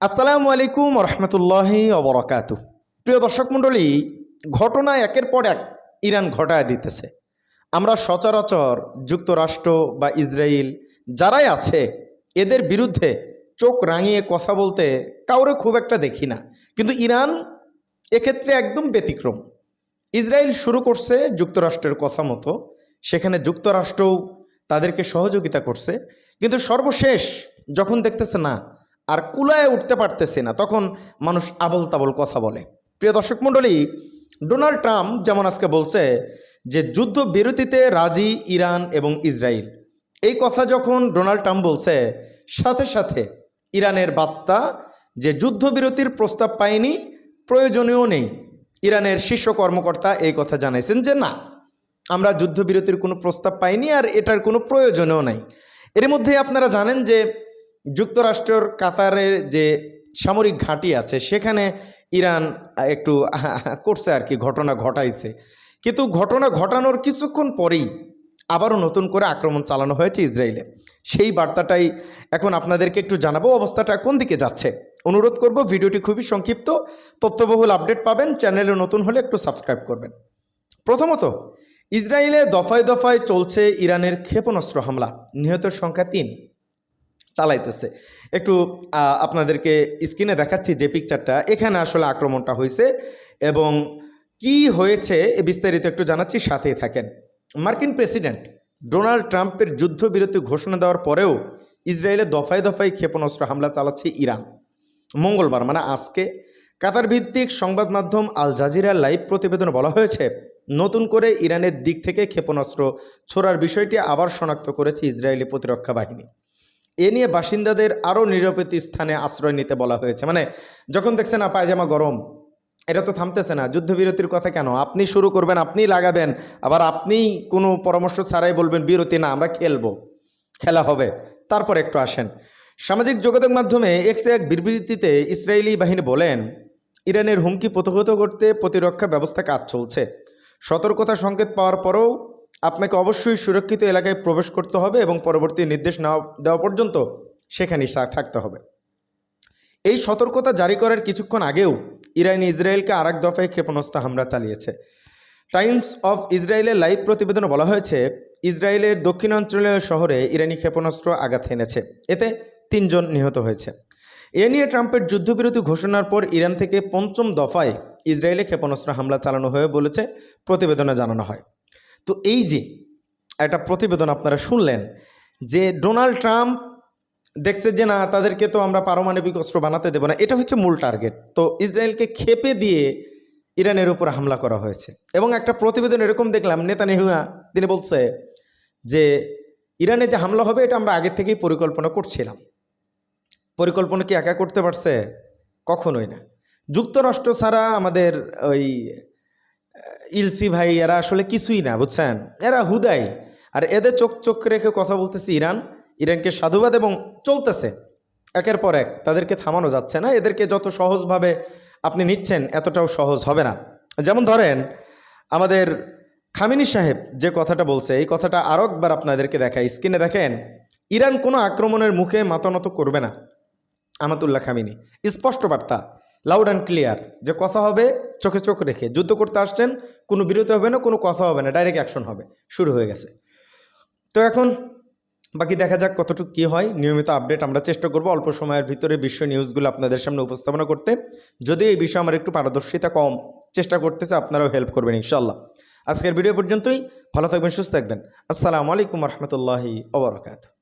আসসালামু আলাইকুম রহমতুল্লাহি অবরকাত প্রিয় দর্শক মণ্ডলী, ঘটনা একের পর এক ইরান ঘটায় দিতেছে। আমরা সচরাচর যুক্তরাষ্ট্র বা ইসরায়েল যারাই আছে, এদের বিরুদ্ধে চোখ রাঙিয়ে কথা বলতে কাউরে খুব একটা দেখি না। কিন্তু ইরান এক্ষেত্রে একদম ব্যতিক্রম। ইসরায়েল শুরু করছে যুক্তরাষ্ট্রের কথা মতো। সেখানে যুক্তরাষ্ট্রও তাদেরকে সহযোগিতা করছে। কিন্তু সর্বশেষ যখন দেখতেছে না আর কুলায় উঠতে পারতেছে না। তখন মানুষ আবল তাবল কথা বলে। প্রিয় দর্শক মণ্ডলী, ডোনাল্ড ট্রাম্প যেমন আজকে বলছে যে যুদ্ধ বিরতিতে রাজি ইরান এবং ইসরায়েল। এই কথা যখন ডোনাল্ড ট্রাম্প বলছে, সাথে সাথে ইরানের বার্তা যে, যুদ্ধবিরতির প্রস্তাব পায়নি, প্রয়োজনীয় নেই। ইরানের শীর্ষ কর্মকর্তা এই কথা জানাইছেন যে, না, আমরা যুদ্ধবিরতির কোনো প্রস্তাব পাইনি আর এটার কোনো প্রয়োজনও নাই। এর মধ্যে আপনারা জানেন যে যুক্তরাষ্ট্রের কাতারের যে সামরিক ঘাঁটি আছে, সেখানে ইরান একটু করছে আর কি, ঘটনা ঘটাইছে। কিন্তু ঘটনা ঘটানোর কিছুক্ষণ পরেই আবারও নতুন করে আক্রমণ চালানো হয়েছে ইসরায়েলে। সেই বার্তাটাই এখন আপনাদেরকে একটু জানাব, অবস্থাটা কোন দিকে যাচ্ছে। অনুরোধ করব, ভিডিওটি খুবই সংক্ষিপ্ত, তথ্যবহুল আপডেট পাবেন, চ্যানেলে নতুন হলে একটু সাবস্ক্রাইব করবেন। প্রথমত, ইসরায়েলে দফায় দফায় চলছে ইরানের ক্ষেপণাস্ত্র হামলা, নিহতের সংখ্যা তিন। চালাইতেছে। একটু আপনাদেরকে স্ক্রিনে দেখাচ্ছি যে পিকচারটা এখানে আসলে আক্রমণটা হয়েছে এবং কি হয়েছে এ বিস্তারিত একটু জানাচ্ছি, সাথেই থাকেন। মার্কিন প্রেসিডেন্ট ডোনাল্ড ট্রাম্পের যুদ্ধবিরতি ঘোষণা দেওয়ার পরেও ইসরায়েলে দফায় দফায় ক্ষেপণাস্ত্র হামলা চালাচ্ছে ইরান। মঙ্গলবার মানে আজকে কাতার ভিত্তিক সংবাদ মাধ্যম আল জাজিরার লাইভ প্রতিবেদনে বলা হয়েছে, নতুন করে ইরানের দিক থেকে ক্ষেপণাস্ত্র ছোড়ার বিষয়টি আবার শনাক্ত করেছে ইসরায়েলি প্রতিরক্ষা বাহিনী। এ নিয়ে বাসিন্দাদের আরও নিরাপদ স্থানে আশ্রয় নিতে বলা হয়েছে। মানে যখন দেখছে না পায়জামা গরম। এটা তো থামতেছে না। যুদ্ধবিরতির কথা কেন? আপনি শুরু করবেন আপনিই লাগাবেন। আবার আপনি কোনো পরামর্শ ছাড়াই বলবেন, বিরতি, না, আমরা খেলব। খেলা হবে। তারপর একটু আসেন। সামাজিক যোগাযোগ মাধ্যমে এক্সে এক বিবৃতিতে ইসরায়েলি বাহিনী বলেন, ইরানের হুমকি প্রতিহত করতে প্রতিরক্ষা ব্যবস্থা কাজ চলছে। সতর্কতা সংকেত পাওয়ার পরেও আপনাকে অবশ্যই সুরক্ষিত এলাকায় প্রবেশ করতে হবে এবং পরবর্তী নির্দেশ না দেওয়া পর্যন্ত সেখানেই থাকতে হবে। এই সতর্কতা জারি করার কিছুক্ষণ আগেও ইরান ইসরায়েলকে আরেক দফায় ক্ষেপণাস্ত্র হামলা চালিয়েছে। টাইমস অফ ইসরায়েলের লাইভ প্রতিবেদনে বলা হয়েছে, ইসরায়েলের দক্ষিণাঞ্চলীয় শহরে ইরানি ক্ষেপণাস্ত্র আঘাত এনেছে এতে তিনজন নিহত হয়েছে। এ নিয়ে ট্রাম্পের যুদ্ধবিরতি ঘোষণার পর ইরান থেকে পঞ্চম দফায় ইসরায়েলে ক্ষেপণাস্ত্র হামলা চালানো হয়ে বলেছে, প্রতিবেদনে জানানো হয়। তো এই যে একটা প্রতিবেদন আপনারা শুনলেন যে ডোনাল্ড ট্রাম্প দেখছে যে না, তাদেরকে তো আমরা পারমাণবিক অস্ত্র বানাতে দেবো না, এটা হচ্ছে মূল টার্গেট। তো ইসরায়েলকে খেপে দিয়ে ইরানের উপর হামলা করা হয়েছে। এবং একটা প্রতিবেদন এরকম দেখলাম নেতানিহুয়া তিনি বলছে যে ইরানে যে হামলা হবে, এটা আমরা আগের থেকেই পরিকল্পনা করছিলাম। পরিকল্পনা কি একা করতে পারছে? কখনোই না। যুক্তরাষ্ট্র ছাড়া আমাদের ওই ইলসি ভাই, এরা আসলে কিছুই না, বুঝছেন? এরা হুদাই। আর এদের চোখ চোখ রেখে কথা বলতেছে ইরান। ইরানকে সাধুবাদ এবং চলতেছে। একের পর এক, তাদেরকে থামানো যাচ্ছে না। এদেরকে যত সহজভাবে আপনি নিচ্ছেন, এতটাও সহজ হবে না। যেমন ধরেন, আমাদের খামিনি সাহেব যে কথাটা বলছে, এই কথাটা আরও একবার আপনাদেরকে দেখায় স্ক্রিনে দেখেন, ইরান কোনো আক্রমণের মুখে মাতানত করবে না। আমাতুল্লাহ খামিনি, স্পষ্ট বার্তা। লাউড অ্যান্ড ক্লিয়ার যে কথা হবে, চোখে চোখ রেখে। যুদ্ধ করতে আসছেন, কোনো বিরতি হবে না, কোনো কথা হবে না ডাইরেক্ট অ্যাকশন হবে, শুরু হয়ে গেছে। তো এখন বাকি দেখা যাক কতটুকু কী হয়, নিয়মিত আপডেট আমরা চেষ্টা করব, অল্প সময়ের ভিতরে বিশ্ব নিউজগুলো আপনাদের সামনে উপস্থাপনা করতে। যদি এই বিষয়ে আমার একটু পারদর্শিতা কম, চেষ্টা করতেছে, আপনারাও হেল্প করবেন ইনশাল্লাহ আজকের ভিডিও পর্যন্তই, ভালো থাকবেন, সুস্থ থাকবেন। আসসালামু আলাইকুম রহমতুল্লাহি ওবরাকাতু